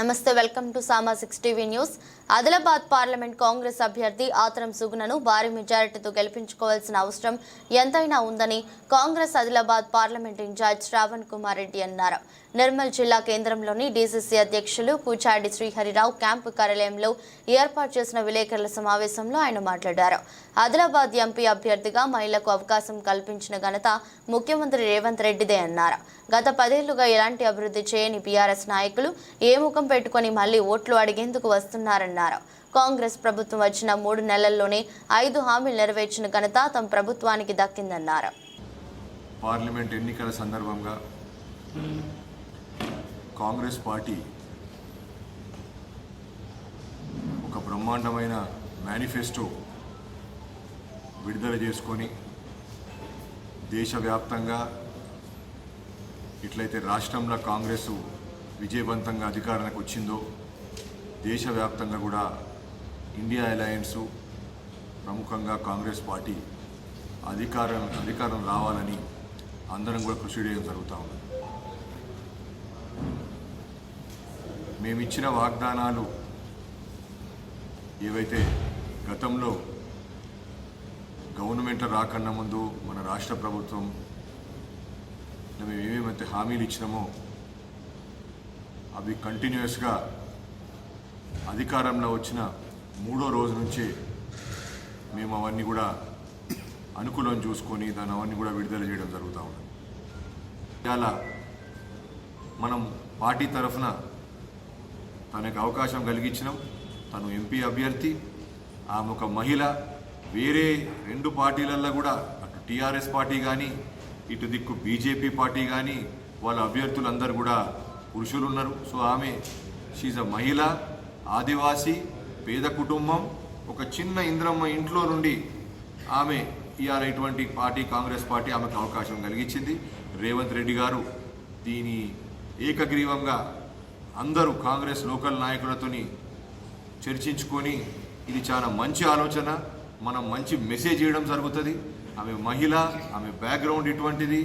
నమస్తే welcome to Sama six TV news. Adilabad parliament Congress అభ్యర్థి ఆత్రం సుగుణను భారీ మెజారిటీతో గెలిపించుకోవాల్సిన అవసరం ఎంతైనా ఉందని కాంగ్రెస్ ఆదిలాబాద్ పార్లమెంట్ ఇన్ఛార్జ్ శ్రావణ్ కుమార్ రెడ్డి అన్నారు. నిర్మల్ జిల్లా కేంద్రంలోని డీసీసీ అధ్యక్షులు కూచాడి శ్రీహరిరావు క్యాంపు కార్యాలయంలో ఏర్పాటు చేసిన విలేకరుల సమావేశంలో ఆయన మాట్లాడారు. ఆదిలాబాద్ ఎంపీ అభ్యర్థిగా మహిళలకు అవకాశం కల్పించిన ఘనత ముఖ్యమంత్రి రేవంత్ రెడ్డిదే అన్నారు. గత పదేళ్ళుగా ఎలాంటి అభివృద్ధి చేయని బీఆర్ఎస్ నాయకులు ఏ ముఖం పెట్టుకొని మళ్ళీ ఓట్లు అడిగేందుకు వస్తున్నారన్నారు. కాంగ్రెస్ ప్రభుత్వం వచ్చిన మూడు నెలల్లోనే ఐదు హామీలు నెరవేర్చిన ఘనత తమ ప్రభుత్వానికి దక్కిందన్నారు. పార్లమెంట్ ఎన్నికల సందర్భంగా కాంగ్రెస్ పార్టీ ఒక బ్రహ్మాండమైన మేనిఫెస్టో విడుదల చేసుకొని దేశవ్యాప్తంగా ఇట్లయితే రాష్ట్రంలో కాంగ్రెస్ విజయవంతంగా అధికారానికి వచ్చిందో దేశవ్యాప్తంగా కూడా ఇండియా అలయన్సు ప్రముఖంగా కాంగ్రెస్ పార్టీ అధికారం అధికారం రావాలని అందరం కూడా కృషి చేయడం జరుగుతూ ఉంది. మేమిచ్చిన వాగ్దానాలు ఏవైతే గతంలో గవర్నమెంట్ రాకన్నా ముందు మన రాష్ట్ర ప్రభుత్వం మేము ఏమేమైతే హామీలు ఇచ్చినామో అవి కంటిన్యూస్గా అధికారంలో వచ్చిన మూడో రోజు నుంచి మేము అవన్నీ కూడా అనుకూలం చూసుకొని దాని అవన్నీ కూడా విడుదల చేయడం జరుగుతూ ఉంది ఇవాళ మనం పార్టీ తరఫున తనకు అవకాశం కలిగించినాం. తను ఎంపీ అభ్యర్థి ఆమె ఒక మహిళ వేరే రెండు పార్టీలల్లో కూడా అటు టీఆర్ఎస్ పార్టీ కానీ ఇటు దిక్కు బీజేపీ పార్టీ కానీ వాళ్ళ అభ్యర్థులందరూ కూడా పురుషులు ఉన్నారు సో ఆమె షీజ్ అ మహిళ ఆదివాసీ పేద కుటుంబం. ఒక చిన్న ఇంద్రమ్మ ఇంట్లో నుండి ఆమె ఇవాళ ఇటువంటి పార్టీ కాంగ్రెస్ పార్టీ ఆమెకు అవకాశం కలిగించింది. రేవంత్ రెడ్డి గారు దీని ఏకగ్రీవంగా అందరూ కాంగ్రెస్ లోకల్ నాయకులతోని చర్చించుకొని ఇది చాలా మంచి ఆలోచన మనం మంచి మెసేజ్ ఇవ్వడం జరుగుతుంది. ఆమె మహిళ ఆమె బ్యాక్గ్రౌండ్ ఇటువంటిది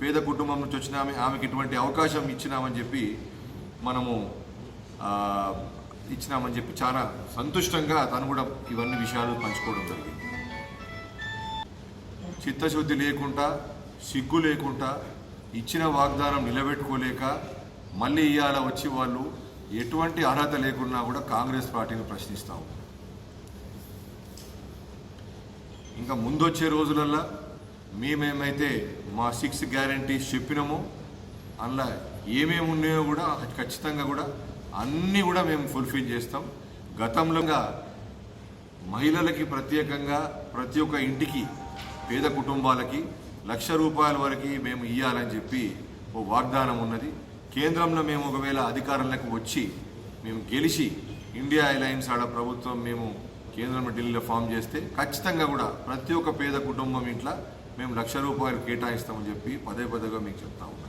పేద కుటుంబం నుంచి వచ్చిన ఆమె ఆమెకి ఇటువంటి అవకాశం ఇచ్చినామని చెప్పి మనము ఇచ్చినామని చెప్పి చాలా సంతుష్టంగా తను కూడా ఇవన్నీ విషయాలు పంచుకోవడం జరిగింది. చిత్తశుద్ధి లేకుండా సిగ్గు లేకుండా ఇచ్చిన వాగ్దానం నిలబెట్టుకోలేక మళ్ళీ ఇవాళ వచ్చి వాళ్ళు ఎటువంటి అర్హత లేకున్నా కూడా కాంగ్రెస్ పార్టీని ప్రశ్నిస్తాం. ఇంకా ముందొచ్చే రోజులల్లో మేమేమైతే మా సిక్స్ గ్యారంటీస్ చెప్పినామో అందులో ఏమేమి ఉన్నాయో కూడా ఖచ్చితంగా కూడా అన్నీ కూడా మేము ఫుల్ఫిల్ చేస్తాం. గతంలోగా మహిళలకి ప్రత్యేకంగా ప్రతి ఒక్క ఇంటికి పేద కుటుంబాలకి లక్ష రూపాయల వరకు మేము ఇవ్వాలని చెప్పి ఓ వాగ్దానం ఉన్నది. కేంద్రంలో మేము ఒకవేళ అధికారంలోకి వచ్చి మేము గెలిచి ఇండియా అలయన్స్ ఆడ ప్రభుత్వం మేము కేంద్రంలో ఢిల్లీలో ఫామ్ చేస్తే ఖచ్చితంగా కూడా ప్రతి ఒక్క పేద కుటుంబం ఇంట్లో మేము లక్ష రూపాయలు కేటాయిస్తామని చెప్పి పదే పదేగా మీకు చెప్తా ఉన్నాం.